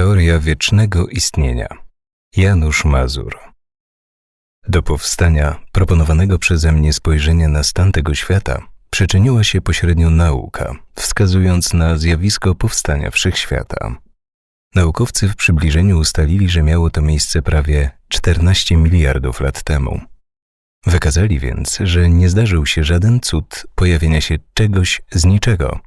Teoria wiecznego istnienia. Janusz Mazur. Do powstania proponowanego przeze mnie spojrzenia na stan tego świata przyczyniła się pośrednio nauka, wskazując na zjawisko powstania wszechświata. Naukowcy w przybliżeniu ustalili, że miało to miejsce prawie 14 miliardów lat temu. Wykazali więc, że nie zdarzył się żaden cud pojawienia się czegoś z niczego.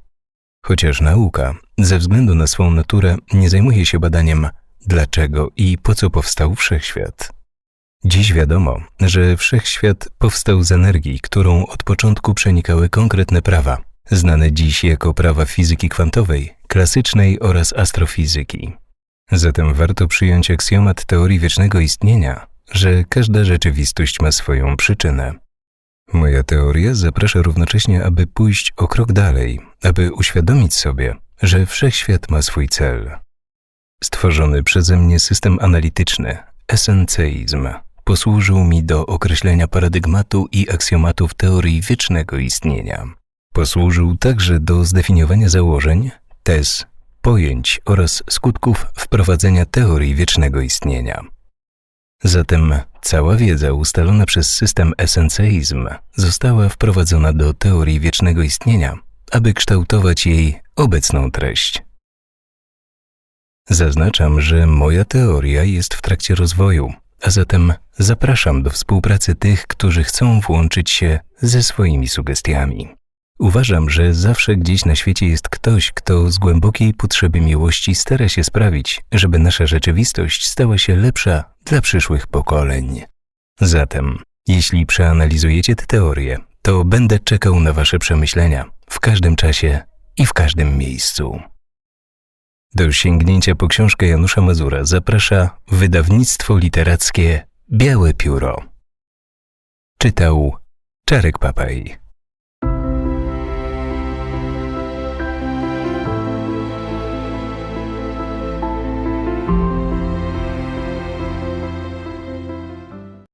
Chociaż nauka, ze względu na swą naturę, nie zajmuje się badaniem dlaczego i po co powstał wszechświat. Dziś wiadomo, że wszechświat powstał z energii, którą od początku przenikały konkretne prawa, znane dziś jako prawa fizyki kwantowej, klasycznej oraz astrofizyki. Zatem warto przyjąć aksjomat teorii wiecznego istnienia, że każda rzeczywistość ma swoją przyczynę. Moja teoria zaprasza równocześnie, aby pójść o krok dalej, aby uświadomić sobie, że wszechświat ma swój cel. Stworzony przeze mnie system analityczny, esenceizm, posłużył mi do określenia paradygmatu i aksjomatów teorii wiecznego istnienia. Posłużył także do zdefiniowania założeń, tez, pojęć oraz skutków wprowadzenia teorii wiecznego istnienia. Zatem cała wiedza ustalona przez system esenceizm została wprowadzona do teorii wiecznego istnienia, aby kształtować jej obecną treść. Zaznaczam, że moja teoria jest w trakcie rozwoju, a zatem zapraszam do współpracy tych, którzy chcą włączyć się ze swoimi sugestiami. Uważam, że zawsze gdzieś na świecie jest ktoś, kto z głębokiej potrzeby miłości stara się sprawić, żeby nasza rzeczywistość stała się lepsza dla przyszłych pokoleń. Zatem, jeśli przeanalizujecie tę teorię, to będę czekał na Wasze przemyślenia w każdym czasie i w każdym miejscu. Do sięgnięcia po książkę Janusza Mazura zaprasza wydawnictwo literackie Białe Pióro. Czytał Czarek Papaj.